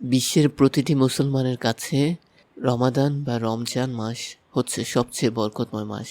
বিশ্বের প্রতিটি মুসলমানের কাছে রমাদান বা রমজান মাস হচ্ছে সবচেয়ে বরকতময় মাস।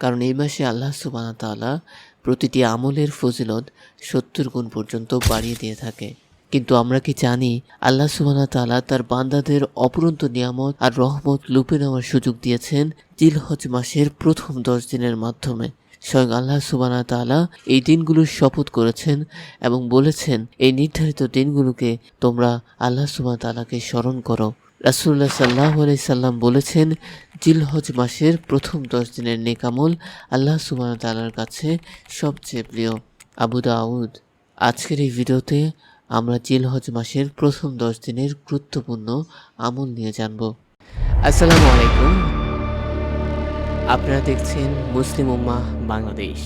কারণ এই মাসে আল্লাহ সুবাহ তালা প্রতিটি আমলের ফজিলত সত্তর গুণ পর্যন্ত বাড়িয়ে দিয়ে থাকে। কিন্তু আমরা কি জানি, আল্লাহ সুবাহ তালা তার বান্দাদের অপরন্ত নিয়ামত আর রহমত লুপে নেওয়ার সুযোগ দিয়েছেন জিলহজ মাসের প্রথম দশ দিনের মাধ্যমে। স্বয়ং আল্লাহ সুবানা তাআলা এই দিনগুলোর শপথ করেছেন এবং বলেছেন, এই নির্ধারিত দিনগুলোকে তোমরা আল্লাহ সুবাহ তালাকে স্মরণ করো। রাসুল্লাহ সাল্লাহ সাল্লাম বলেছেন, জিলহজ মাসের প্রথম দশ দিনের নেকামল আল্লাহ সুবাহ তাআলার কাছে সবচেয়ে প্রিয়। আবু দাউদ, আজকের এই ভিডিওতে আমরা জিলহজ মাসের প্রথম দশ দিনের গুরুত্বপূর্ণ আমল নিয়ে জানব। আসসালামু আলাইকুম। আপনারা দেখছেন মুসলিম উম্মাহ বাংলাদেশ।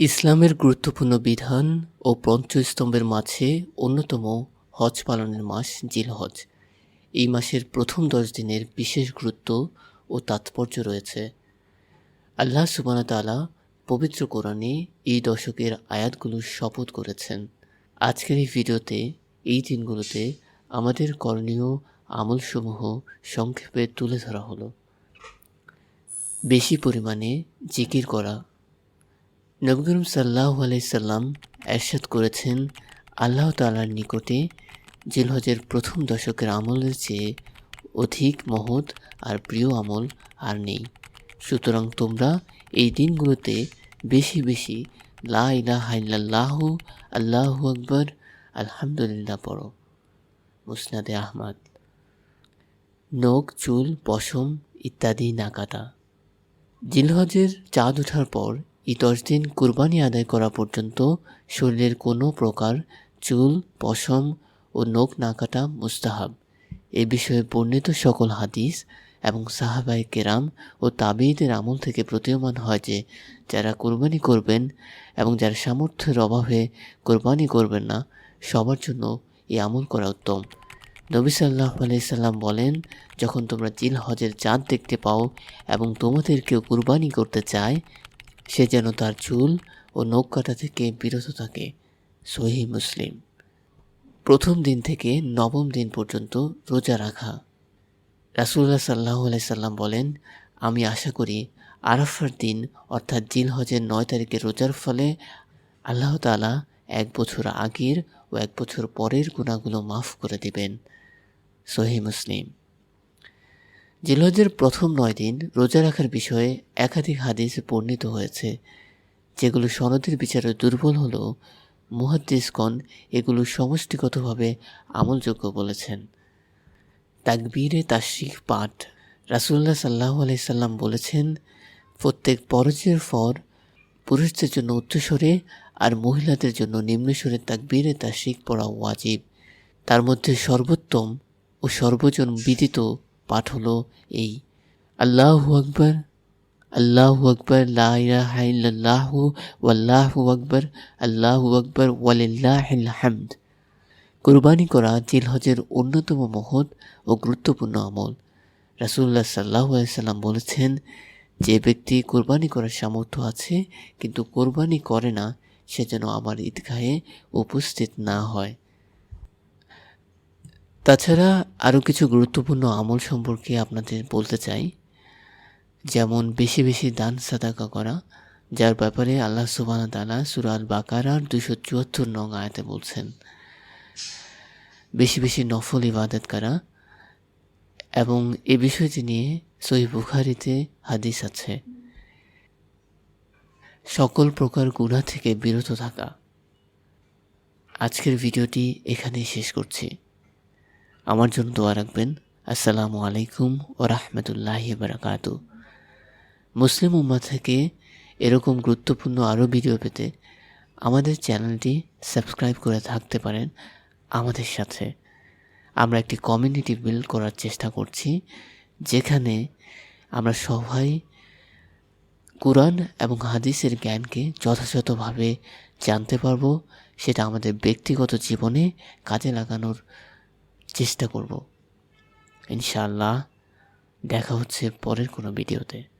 ইসলামের গুরুত্বপূর্ণ বিধান ও পঞ্চস্তম্ভের মাঝে অন্যতম হজ পালনের মাস জিলহজ। এই মাসের প্রথম দশ দিনের বিশেষ গুরুত্ব ও তাৎপর্য রয়েছে। আল্লাহ সুবান তালা পবিত্র কোরআনে এই দশকের আয়াতগুলোর শপথ করেছেন। আজকের এই ভিডিওতে, এই দিনগুলোতে আমাদের করণীয় আমলসমূহ সংক্ষেপে তুলে ধরা হলো। বেশি পরিমাণে জিকির করা। নবী করিম সাল্লাহ আলাইসাল্লাম এরশাদ করেছেন আল্লাহ তালার নিকটে জিলহজের প্রথম দশকের আমলের চেয়ে অধিক মহৎ আর প্রিয় আমল আর নেই। সুতরাং তোমরা এই দিনগুলোতে বেশি বেশি লা ইলাহা ইল্লাল্লাহু, আল্লাহু আকবর, আলহামদুলিল্লাহ পড়ো। মুসনাদে আহমদ। নখ, চুল, পশম ইত্যাদি না কাটা। জিলহজের চাঁদ ওঠার পর এই দশ দিন কুরবানি আদায় করা পর্যন্ত শরীরের কোনো প্রকার চুল, পশম ও নখ না কাটা মুস্তাহাব। এ বিষয়ে বর্ণিত সকল হাদিস এবং সাহাবাই কেরাম ও তাবিদের আমল থেকে প্রতীয়মান হয় যে, যারা কোরবানি করবেন এবং যারা সামর্থ্যের অভাবে কোরবানি করবেন না, সবার জন্য এই আমল করা উত্তম। নবী সাল্লাহ সাল্লাম বলেন, যখন তোমরা জিল হজের চাঁদ দেখতে পাও এবং তোমাদের কেউ কুরবানি করতে চায়, সে যেন তার চুল ও নখ কাটা থেকে বিরত থাকে। সহি মুসলিম। প্রথম দিন থেকে নবম দিন পর্যন্ত রোজা রাখা। রাসুল্লাহ সাল্লাহ সাল্লাম বলেন, আমি আশা করি আরাফার দিন, অর্থাৎ জিল হজের নয় তারিখে রোজার ফলে আল্লাহ তালা এক বছর আগের ও এক বছর পরের গুণাগুলো মাফ করে দিবেন। সহি মুসলিম। জিলহজের প্রথম নয় দিন রোজা রাখার বিষয়ে একাধিক হাদিস বর্ণিত হয়েছে, যেগুলো সনদের বিচারে দুর্বল হলেও মুহাদ্দিসগণ এগুলো সমষ্টিগতভাবে আমলযোগ্য বলেছেন। তাকবীরে তাশরিক পাঠ রাসুল্লাহ সাল্লাহ আলাইসাল্লাম বলেছেন, প্রত্যেক পরজের পর পুরুষদের জন্য উচ্চস্বরে আর মহিলাদের জন্য নিম্নস্বরে তাকবীরে তাশরিক পড়া ওয়াজিব। তার মধ্যে সর্বোত্তম ও সর্বজন বিদিত পাঠ হলো এই, আল্লাহু আকবর আল্লাহু আকবর লাহু ওয়াল্লাহু আকবর, আল্লাহু আকবর, ওয়ালিল্লাহিল হামদ। কুরবানি করা জিলহজের অন্যতম মহৎ ও গুরুত্বপূর্ণ আমল। রাসুল্লাহ সাল্লাহ সাল্লাম বলেছেন, যে ব্যক্তি কোরবানি করার সামর্থ্য আছে, কিন্তু কোরবানি করে না সে যেন আমার ঈদগাহে উপস্থিত না হয়। তাছাড়া আরও কিছু গুরুত্বপূর্ণ আমল সম্পর্কে আপনাদের বলতে চাই। যেমন বেশি বেশি দান সাদাকা করা, যার ব্যাপারে আল্লাহ সুবাহ তালা সুরাল বাকারার দুশো চুয়াত্তর নং আয়াতে বলছেন। বেশি বেশি নফল ইবাদত করা এবং এ বিষয়টি নিয়ে সহি বুখারিতে হাদিস আছে। সকল প্রকার গুণা থেকে বিরত থাকা। আজকের ভিডিওটি এখানেই শেষ করছি। আমার জন্য দোয়া রাখবেন। আসসালামু আলাইকুম ও রাহমাতুল্লাহ বারাকাত। মুসলিম উম্মা থেকে এরকম গুরুত্বপূর্ণ আরও ভিডিও পেতে আমাদের চ্যানেলটি সাবস্ক্রাইব করে থাকতে পারেন আমাদের সাথে। আমরা একটি কমিউনিটি বিল্ড করার চেষ্টা করছি, যেখানে আমরা সবাই কোরআন এবং হাদিসের জ্ঞানকে যথাযথভাবে জানতে পারব, সেটা আমাদের ব্যক্তিগত জীবনে কাজে লাগানোর চেষ্টা করব। ইনশাআল্লাহ, দেখা হচ্ছে পরের কোনো ভিডিওতে।